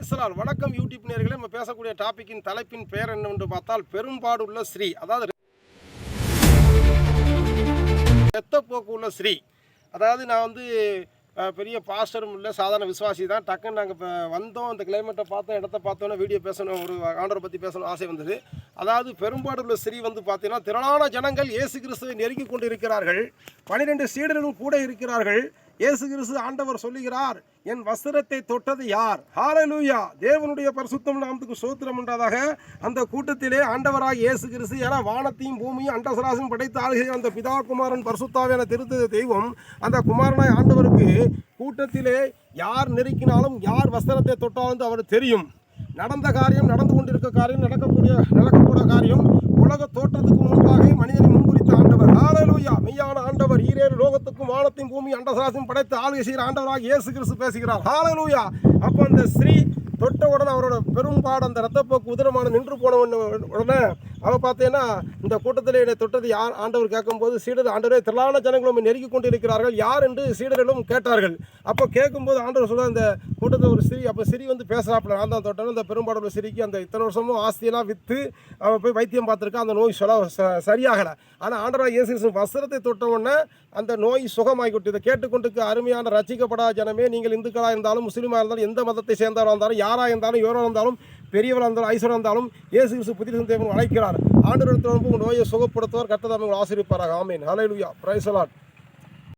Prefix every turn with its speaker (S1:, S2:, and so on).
S1: பேசலாம் வணக்கம் யூடியூப் நேர்களே. நம்ம பேசக்கூடிய டாபிக்கின் தலைப்பின் பெயர் என்னவென்று பார்த்தால் பெரும்பாடுள்ள ஸ்ரீ அதாவது ரத்தப்போக்கு உள்ள ஸ்ரீ அதாவது நான் வந்து பெரிய பாஸ்டரும் இல்லை சாதாரண விசுவாசி தான். டக்குன்னு நாங்கள் இப்போ வந்தோம் அந்த கிளைமேட்டை பார்த்தோம் இடத்த பார்த்தோன்னே வீடியோ பேசணும் ஒரு ஆண்டரை பற்றி பேசணும் ஆசை வந்தது. அதாவது பெரும்பாடுள்ள ஸ்ரீ வந்து பார்த்தீங்கன்னா திரளான ஜனங்கள் இயேசு கிறிஸ்துவை நெருங்கி கொண்டு இருக்கிறார்கள் பனிரெண்டு சீடர்களும் கூட இருக்கிறார்கள். இயேசு கிறிஸ்து ஆண்டவர் சொல்லுகிறார் என் வஸ்திரத்தை தொட்டது யார்? ஹாலலூயா தேவனுடைய பரிசுத்தம் நாமத்துக்கு சோத்திரம் உண்டாதாக. அந்த கூட்டத்திலே ஆண்டவராக இயேசு கிறிஸ்து ஏன்னா வானத்தையும் பூமியும் அண்டசராசும் படைத்த ஆளுகிற அந்த பிதா குமாரன் பரிசுத்தாவியான திருத்த தெய்வம். அந்த குமாரனாய் ஆண்டவருக்கு கூட்டத்திலே யார் நெருக்கினாலும் யார் வஸ்திரத்தை தொட்டாலும் அவர் தெரியும். நடந்த காரியம் நடந்து கொண்டிருக்க காரியம் நடக்கக்கூடிய நடக்கக்கூடிய காரியம் உலக தோற்றத்துக்கு ஆண்டவர் லோகத்துக்கும் வானத்தையும் பூமி அண்டசராசியும் படைத்து ஆளுகை செய்கிற ஆண்டவராக இயேசு கிறிஸ்து பேசுகிறார். ஹாலலூயா அப்போ அந்த ஸ்ரீ தொட்ட உடனே அவரோட பெரும்பாடு அந்த ரத்தப்போக்கு உதிரமான நின்று போன உடனே- அவள் பார்த்தீங்கன்னா இந்த கூட்டத்தில் என்னை தொட்டது யார்? ஆண்டவர் கேட்கும்போது சீடர் ஆண்டவரே திரளான ஜனங்களும் நெருங்கி கொண்டு இருக்கிறார்கள் யார் என்று சீடர்களும் கேட்டார்கள். அப்போ கேட்கும்போது ஆண்டவர் சொல்ல அந்த கூட்டத்தில் ஒரு சிறி அப்போ சிறி வந்து பேசுகிறாப்புல நான் தான் தொட்டேன். அந்த பெரும்பாடோட சிரிக்கு அந்த இத்தனை வருஷமும் ஆஸ்தியெல்லாம் விற்று அவன் போய் வைத்தியம் பார்த்துருக்கா அந்த நோய் சொல்ல ச- சரியாகலை. ஆனால் ஆண்டவராக இயேசு வஸ்திரத்தை தொட்ட உடனே அந்த நோய் சுகமாகிவிட்டு இதை கேட்டுக்கொண்டுக்கு அருமையான ரசிக்கப்படாத ஜனமே நீங்கள் இந்துக்களாக இருந்தாலும் முஸ்லீமாக இருந்தாலும் எந்த மதத்தை சேர்ந்தவராக இருந்தாலும் யாராக இருந்தாலும் இவராக இருந்தாலும் பெரியவராக இருந்தாலும் ஐஸ்வராக இருந்தாலும் இயேசு கிறிஸ்து புத்திர தேவன் அழைக்கிறார். ஆண்டு உங்கள் நோயை சுகப்படுத்துவார் கட்டதாமல் உங்களை ஆசிரிப்பாராக ஆமீன். ஹalleluya பிரைஸ்